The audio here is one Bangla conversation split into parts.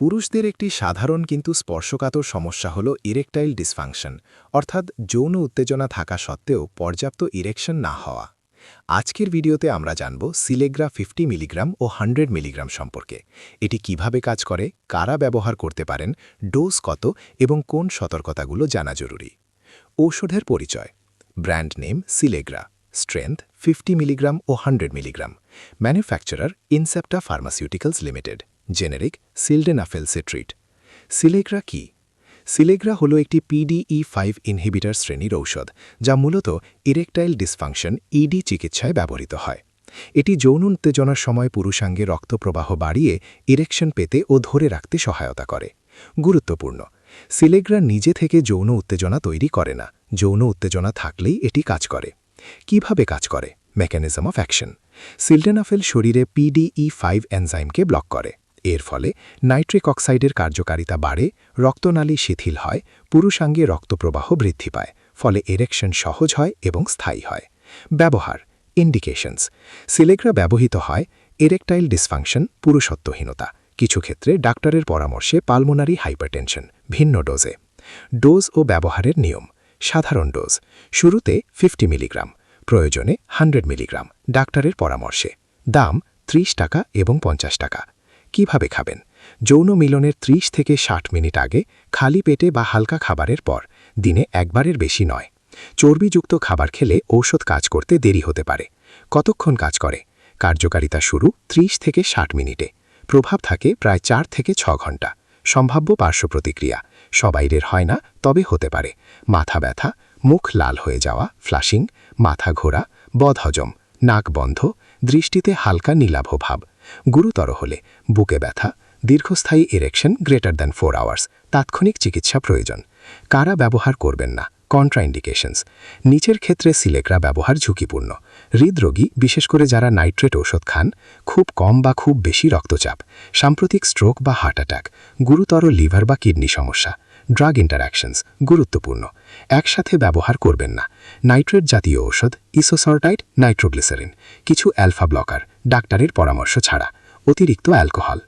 পুরুষদের একটি সাধারণ কিন্তু স্পর্শকাতর সমস্যা হল ইরেকটাইল ডিসফাংশন অর্থাৎ যৌন উত্তেজনা থাকা সত্ত্বেও পর্যাপ্ত ইরেকশন না হওয়া। আজকের ভিডিওতে আমরা জানব সিলেগ্রা ফিফটি মিলিগ্রাম ও হান্ড্রেড মিলিগ্রাম সম্পর্কে। এটি কীভাবে কাজ করে, কারা ব্যবহার করতে পারেন, ডোজ কত এবং কোন সতর্কতাগুলো জানা জরুরি। ঔষধের পরিচয়। Brand name Silagra. Strength fifty milligram ও hundred milligram. Manufacturer Incepta pharmaceuticals limited. Generic sildenafil citrate Silagra কি? সিলেগ্রা হল একটি পিডিই ফাইভ ইনহিবিটার শ্রেণির ঔষধ, যা মূলত ইরেকটাইল ডিসফাংশন ইডি চিকিৎসায় ব্যবহৃত হয়। এটি যৌন উত্তেজনার সময় পুরুষাঙ্গে রক্তপ্রবাহ বাড়িয়ে ইরেকশন পেতে ও ধরে রাখতে সহায়তা করে। গুরুত্বপূর্ণ, সিলেগ্রা নিজে থেকে যৌন উত্তেজনা তৈরি করে না, যৌন উত্তেজনা থাকলেই এটি কাজ করে। কীভাবে কাজ করে? মেকানিজম অফ অ্যাকশন সিলডেনাফেল শরীরে পিডিই ফাইভ এনজাইমকে ব্লক করে। এর ফলে নাইট্রিক অক্সাইডের কার্যকারিতা বাড়ে, রক্তনালী শিথিল হয়, পুরুষাঙ্গে রক্তপ্রবাহ বৃদ্ধি পায়, ফলে এরেকশন সহজ হয় এবং স্থায়ী হয়। ব্যবহার ইন্ডিকেশনস সিলেগ্রা ব্যবহৃত হয় এরেকটাইল ডিসফাংশন পুরুষত্বহীনতা, কিছু ক্ষেত্রে ডাক্তারের পরামর্শে পালমোনারি হাইপারটেনশন ভিন্ন ডোজে ডোজ ও ব্যবহারের নিয়ম, সাধারণ ডোজ, শুরুতে ফিফটি মিলিগ্রাম প্রয়োজনে হান্ড্রেড মিলিগ্রাম ডাক্তারের পরামর্শে। দাম ত্রিশ টাকা এবং পঞ্চাশ টাকা। কীভাবে খাবেন? যৌন মিলনের ৩০ থেকে ৬০ মিনিট আগে খালি পেটে বা হালকা খাবারের পর, দিনে একবারের বেশি নয়। চর্বিযুক্ত খাবার খেলে ঔষধ কাজ করতে দেরি হতে পারে। কতক্ষণ কাজ করে? কার্যকারিতা শুরু ৩০ থেকে ৬০ মিনিটে। প্রভাব থাকে প্রায় চার থেকে ছ ঘণ্টা। সম্ভাব্য পার্শ্ব প্রতিক্রিয়া। সবাইরের হয় না, তবে হতে পারে। মাথা ব্যথা, মুখ লাল হয়ে যাওয়া, ফ্লাশিং, মাথা ঘোরা, বদহজম, নাক বন্ধ, দৃষ্টিতে হালকা নীলাভ ভাব গুরুতর হলে বুকে ব্যথা, দীর্ঘস্থায়ী erection greater than four hours তাৎক্ষণিক চিকিৎসা প্রয়োজন। কারা ব্যবহার করবেন না? কন্ট্রাইন্ডিকেশনস নিচের ক্ষেত্রে সিলেকরা ব্যবহার ঝুঁকিপূর্ণ। হৃদরোগী, বিশেষ করে যারা নাইট্রেট ওষুধ খান, খুব কম বা খুব বেশি রক্তচাপ, সাম্প্রতিক স্ট্রোক বা হার্ট অ্যাটাক গুরুতর লিভার বা কিডনি সমস্যা ড্রাগ ইন্টারাকশনস গুরুত্বপূর্ণ। একসাথে ব্যবহার করবেন না। নাইট্রেট জাতীয় ঔষধ ইসোসরটাইট নাইট্রোগ্লিসারিন কিছু অ্যালফা ব্লকার ডাক্তারের পরামর্শ ছাড়া। অতিরিক্ত অ্যালকোহল।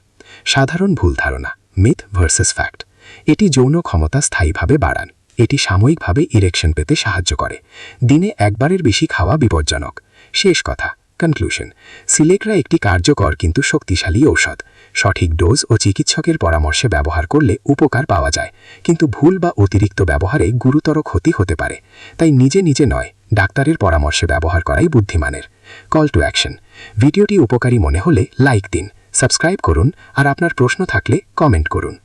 সাধারণ ভুল ধারণা মিথ ভার্সেস ফ্যাক্ট এটি যৌন ক্ষমতা স্থায়ীভাবে বাড়ান। এটি সাময়িকভাবে ইরেকশন পেতে সাহায্য করে। দিনে একবারের বেশি খাওয়া বিপজ্জনক। শেষ কথা কনক্লুশন সিলেকরা একটি কার্যকর কিন্তু শক্তিশালী ঔষধ। সঠিক ডোজ ও চিকিৎসকের পরামর্শে ব্যবহার করলে উপকার পাওয়া যায়। কিন্তু ভুল বা অতিরিক্ত ব্যবহারে গুরুতর ক্ষতি হতে পারে। তাই নিজে নিজে নয়, ডাক্তারের পরামর্শে ব্যবহার করাই বুদ্ধিমানের। কল টু অ্যাকশন ভিডিওটি উপকারী মনে হলে লাইক দিন সাবস্ক্রাইব করুন আর আপনার প্রশ্ন থাকলে কমেন্ট করুন।